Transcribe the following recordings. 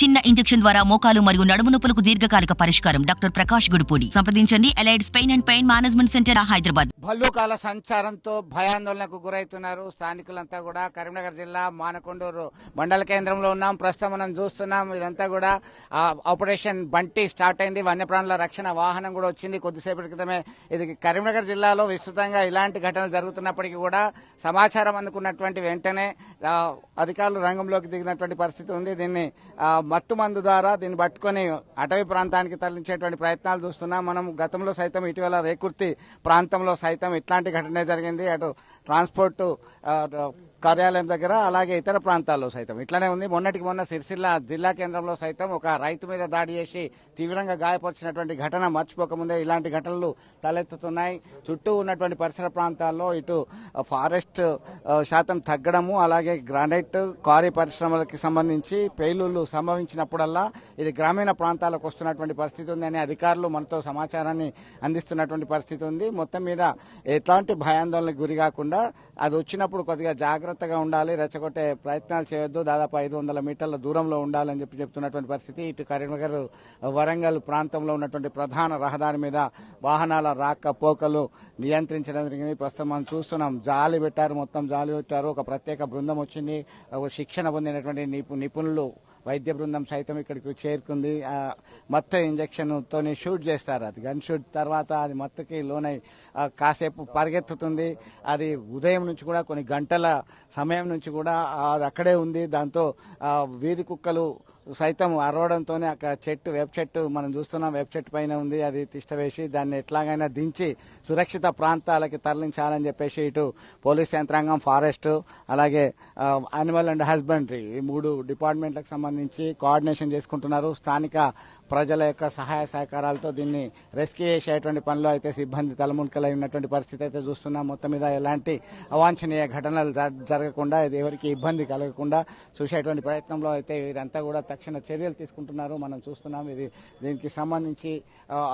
చిన్న ఇంజెక్షన్ ద్వారా మోకాలు మరియు నడుము నొప్పులకు దీర్ఘకాలిక పరిష్కారం. డాక్టర్ ప్రకాష్ గుడిపూడి. సంప్రదించండి. Allied pain and pain management centre Hyderabad. భల్లూకాల సంచారంతో భయాందోళనకు గురవుతున్నారు స్థానికులంతా కూడా కరీంనగర్ జిల్లా మానకొండూరు మండల కేంద్రంలో ఉన్నాం. ప్రస్తుతం మనం చూస్తున్నాం ఇదంతా కూడా ఆపరేషన్ బంటి స్టార్ట్ అయింది. వన్యప్రాణుల రక్షణ వాహనం కూడా వచ్చింది. కొద్దిసేపటి క్రితమే ఇది కరీంనగర్ జిల్లాలో విస్తృతంగా ఇలాంటి ఘటనలు జరుగుతున్నప్పటికీ కూడా సమాచారం అందుకున్నటువంటి వెంటనే అధికారులు రంగంలోకి దిగినటువంటి పరిస్థితి ఉంది. దీన్ని మత్తు మందు ద్వారా దీన్ని పట్టుకొని అటవీ ప్రాంతానికి తరలించేటువంటి ప్రయత్నాలు చూస్తున్నాం. మనం గతంలో సైతం ఇటీవల రేకుర్తి ప్రాంతంలో సైతం ఇట్లాంటి ఘటనే జరిగింది. అటు ట్రాన్స్పోర్ట్ కార్యాలయం దగ్గర అలాగే ఇతర ప్రాంతాల్లో సైతం. ఇట్లానే ఉంది. మొన్నటికి మొన్న సిరిసిల్ల జిల్లా కేంద్రంలో సైతం ఒక రైతు మీద దాడి చేసి తీవ్రంగా గాయపరిచినటువంటి ఘటన మర్చిపోకముందే ఇలాంటి ఘటనలు తలెత్తుతున్నాయి. చుట్టూ ఉన్నటువంటి పరిసర ప్రాంతాల్లో ఇటు ఫారెస్ట్ శాతం తగ్గడము అలాగే గ్రానైట్ క్వారీ పరిశ్రమలకి సంబంధించి పేలుళ్ళు సంభవించినప్పుడల్లా ఇది గ్రామీణ ప్రాంతాలకు వస్తున్నటువంటి పరిస్థితి ఉందని అధికారులు మనతో సమాచారాన్ని అందిస్తున్నటువంటి పరిస్థితి ఉంది. మొత్తం మీద ఎట్లాంటి భయాందోళనకు గురి కాకుండా అది వచ్చినప్పుడు కొద్దిగా జాగ్రత్తగా ఉండాలి రెచ్చగొట్టే ప్రయత్నాలు చేయొద్దు దాదాపు ఐదు వందల మీటర్ల దూరంలో ఉండాలని చెప్పి చెప్తున్నటువంటి పరిస్థితి. ఇటు కరీంనగర్ వరంగల్ ప్రాంతంలో ఉన్నటువంటి ప్రధాన రహదారి మీద వాహనాల రాక పోకలు నియంత్రించడం జరిగింది. ప్రస్తుతం మనం చూస్తున్నాం జాలి పెట్టారు మొత్తం జాలి పెట్టారు. ఒక ప్రత్యేక బృందం వచ్చింది. ఒక శిక్షణ పొందినటువంటి నిపు- నిపుణులు వైద్య బృందం సైతం ఇక్కడికి చేరుకుంది. మత్త మత్తు ఇంజక్షన్ షూట్ చేస్తారు అది. గన్ షూట్ తర్వాత అది మత్తుకి లోనై కాసేపు పరిగెత్తుతుంది. అది ఉదయం నుంచి కూడా కొన్ని గంటల సమయం నుంచి కూడా అది అక్కడే ఉంది. దాంతో వీధి కుక్కలు సైతం అరవడంతోనే అక్కడ చెట్టు వేప చెట్టు మనం చూస్తున్నాం. వేప చెట్టు పైన ఉంది అది తిష్టవేసి దాన్ని ఎట్లాగైనా దించి సురక్షిత ప్రాంతాలకి తరలించాలని చెప్పేసి ఇటు పోలీస్ యంత్రాంగం ఫారెస్ట్ అలాగే యానిమల్ అండ్ హస్బెండరీ ఈ మూడు డిపార్ట్మెంట్లకు సంబంధించి కోఆర్డినేషన్ చేసుకుంటున్నారు. స్థానిక ప్రజల యొక్క సహాయ సహకారాలతో దీన్ని రెస్క్యూ చేసేటువంటి పనిలో అయితే సిబ్బంది తలమునకలై ఉన్నటువంటి పరిస్థితి అయితే చూస్తున్నాం. మొత్తం మీద ఎలాంటి అవాంఛనీయ ఘటనలు జ- జరగకుండా ఇది ఎవరికి ఇబ్బంది కలగకుండా చూసేటువంటి ప్రయత్నంలో అయితే వీరంతా కూడా తక్షణ చర్యలు తీసుకుంటున్నారు. మనం చూస్తున్నాం ఇది దీనికి సంబంధించి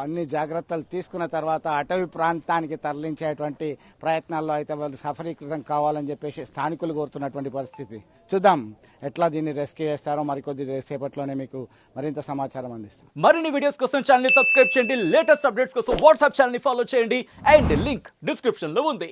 అన్ని జాగ్రత్తలు తీసుకున్న తర్వాత అటవీ ప్రాంతానికి తరలించేటువంటి ప్రయత్నాల్లో అయితే వాళ్ళు సఫలీకృతం కావాలని చెప్పేసి స్థానికులు కోరుతున్నటువంటి పరిస్థితి. చూద్దాం ఎట్లా దీన్ని రెస్క్యూ చేస్తారో మరికొద్ది సేపట్లోనే మీకు మరింత సమాచారం అందిస్తాం. మరిన్ని వీడియోస్ కోసం ఛానల్ సబ్స్క్రైబ్ చేయండి. లేటెస్ట్ అప్డేట్స్ కోసం వాట్సాప్ ఛానల్ ఫాలో చేయండి. అండ్ లింక్ డిస్క్రిప్షన్లో ఉంది.